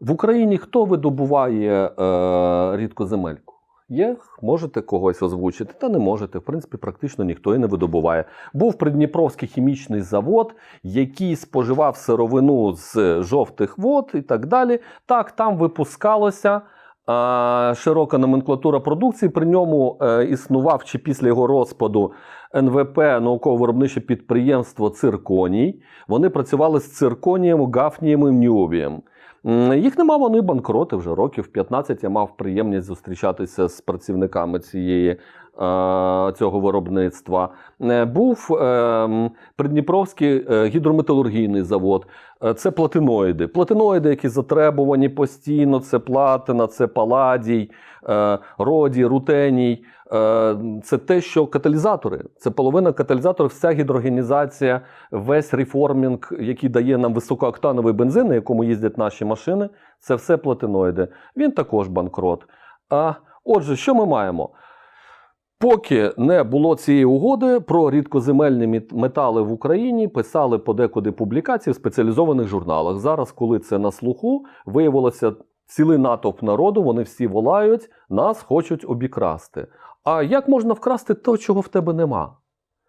В Україні хто видобуває е, рідкоземельку? Є, можете когось озвучити, та не можете. В принципі, практично ніхто і не видобуває. Був Придніпровський хімічний завод, який споживав сировину з жовтих вод і так далі. Так, там випускалося. е, Широка номенклатура продукції при ньому е, існував чи після його розпаду НВП науково-виробниче підприємство Цирконій. Вони працювали з цирконієм, гафнієм і ньюбієм. Їх нема, вони банкроти вже років 15. Я мав приємність зустрічатися з працівниками цієї, е, цього виробництва. Е, Був е, Придніпровський гідрометалургійний завод. Це платиноїди. Платиноїди, які затребувані постійно, це платина, це паладій, родій, рутеній. Е, Це те, що каталізатори. Це половина каталізаторів, вся гідрогенізація, весь реформінг, який дає нам високооктановий бензин, на якому їздять наші машини, це все платиноїди. Він також банкрот. А, отже, що ми маємо? Поки не було цієї угоди про рідкоземельні метали в Україні, писали подекуди публікації в спеціалізованих журналах. Зараз, коли це на слуху, виявилося цілий натовп народу, вони всі волають, нас хочуть обікрасти. А як можна вкрасти те, чого в тебе нема?